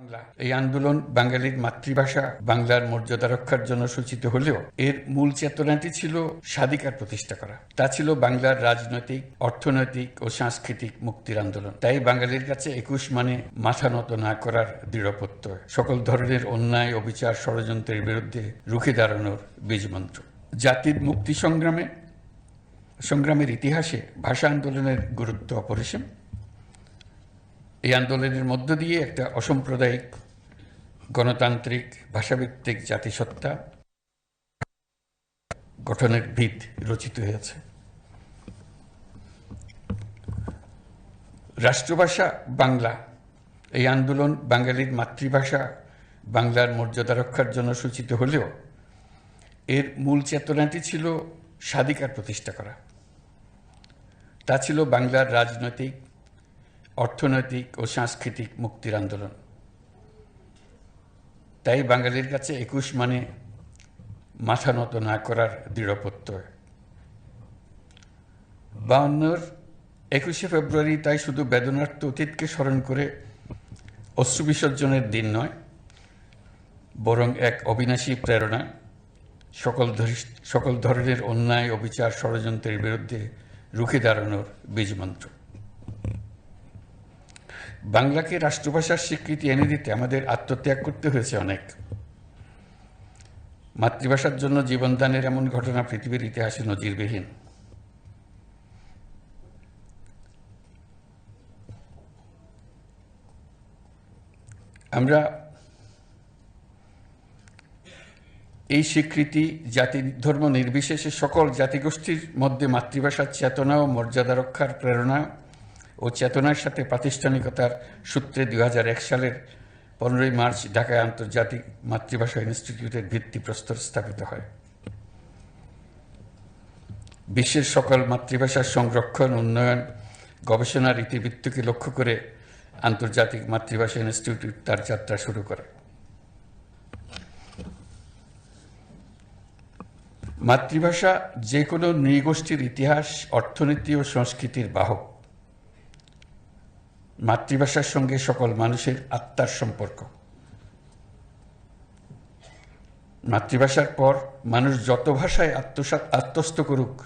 বাংলা। এই আন্দোলন বাঙালির মাতৃভাষা, বাংলার মর্যাদা রক্ষার জন্য সূচিত হলেও এর মূল চেতনাটি ছিল স্বাধিকার প্রতিষ্ঠা করা। তা ছিল বাংলার রাজনৈতিক, অর্থনৈতিক ও সাংস্কৃতিক মুক্তির আন্দোলন। তাই বাঙালির কাছে একুশ মানে মাথা নত না করার দৃঢ় প্রত্যয় সকল ধরনের অন্যায়, অবিচার, ষড়যন্ত্রের বিরুদ্ধে রুখে দাঁড়ানোর বীজমন্ত্র। জাতির মুক্তি সংগ্রামে, সংগ্রামের ইতিহাসে ভাষা আন্দোলনের গুরুত্ব অপরিসীম। এই আন্দোলনের মধ্য দিয়ে একটা অসাম্প্রদায়িক, গণতান্ত্রিক, ভাষাভিত্তিক জাতিসত্তা গঠনের ভিত রচিত হয়েছে। রাষ্ট্রভাষা বাংলা, এই আন্দোলন বাঙালির মাতৃভাষা, বাংলার মর্যাদা রক্ষার জন্য সূচিত হলেও এর মূল চেতনাটি ছিল স্বাধিকার প্রতিষ্ঠা করা। তা ছিল বাংলার রাজনৈতিক অর্থনৈতিক ও সাংস্কৃতিক মুক্তির আন্দোলন। তাই বাঙালির কাছে একুশ মানে মাথা নত না করার দৃঢ় প্রত্যয়। বাউন্নর একুশে ফেব্রুয়ারি তাই শুধু বেদনার্থ অতীতকে স্মরণ করে অশ্রু বিসর্জনের দিন নয়, বরং এক অবিনাশী প্রেরণা। সকল সকল ধরনের অন্যায়, অবিচার, ষড়যন্ত্রের বিরুদ্ধে রুখে দাঁড়ানোর বীজমন্ত্র। বাংলাকে রাষ্ট্রভাষার স্বীকৃতি এনে দিতে আমাদের আত্মত্যাগ করতে হয়েছে অনেক। মাতৃভাষার জন্য জীবনদানের এমন ঘটনা পৃথিবীর ইতিহাসে নজিরবিহীন। আমরা এই স্বীকৃতি, জাতি, ধর্ম নির্বিশেষে সকল জাতিগোষ্ঠীর মধ্যে মাতৃভাষার চেতনা ও মর্যাদা রক্ষার প্রেরণা ও চেতনার সাথে প্রাতিষ্ঠানিকতার সূত্রে দু হাজার এক সালের পনেরোই মার্চ ঢাকায় আন্তর্জাতিক মাতৃভাষা ইনস্টিটিউটের ভিত্তিপ্রস্তর স্থাপিত হয়। বিশ্বের সকল মাতৃভাষার সংরক্ষণ, উন্নয়ন, গবেষণার ইতিবৃত্তকে লক্ষ্য করে আন্তর্জাতিক মাতৃভাষা ইনস্টিটিউট তার যাত্রা শুরু করে। মাতৃভাষা যে কোনো নৃগোষ্ঠীর ইতিহাস, অর্থনীতি ও সংস্কৃতির বাহক। মাতৃভাষার সঙ্গে সকল মানুষের আত্মার সম্পর্ক। মাতৃভাষার পর মানুষ যত ভাষায় আত্মসাত আত্মস্থ করুক,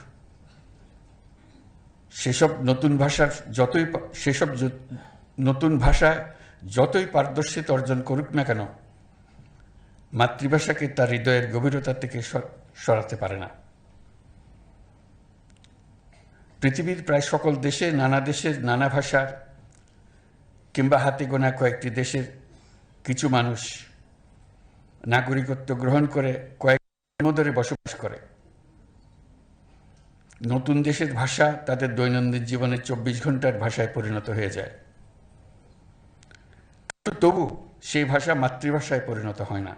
সেসব নতুন ভাষার যতই সেসব নতুন ভাষায় যতই পারদর্শিতা অর্জন করুক না কেন, মাতৃভাষাকে তার হৃদয়ের গভীরতা থেকে সর- সরাতে পারে না। পৃথিবীর প্রায় সকল দেশে, নানা দেশের নানা ভাষার কিংবা হাতে গোনা কয়েকটি দেশের কিছু মানুষ নাগরিকত্ব গ্রহণ করে কয়েক ধরে বসবাস করে। নতুন দেশের ভাষা তাদের দৈনন্দিন জীবনে চব্বিশ ঘণ্টার ভাষায় পরিণত হয়ে যায়। তবু সেই ভাষা মাতৃভাষায় পরিণত হয় না।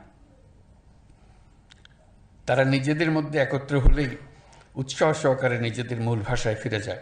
তারা নিজেদের মধ্যে একত্র হলেই উৎসাহ সহকারে নিজেদের মূল ভাষায় ফিরে যায়।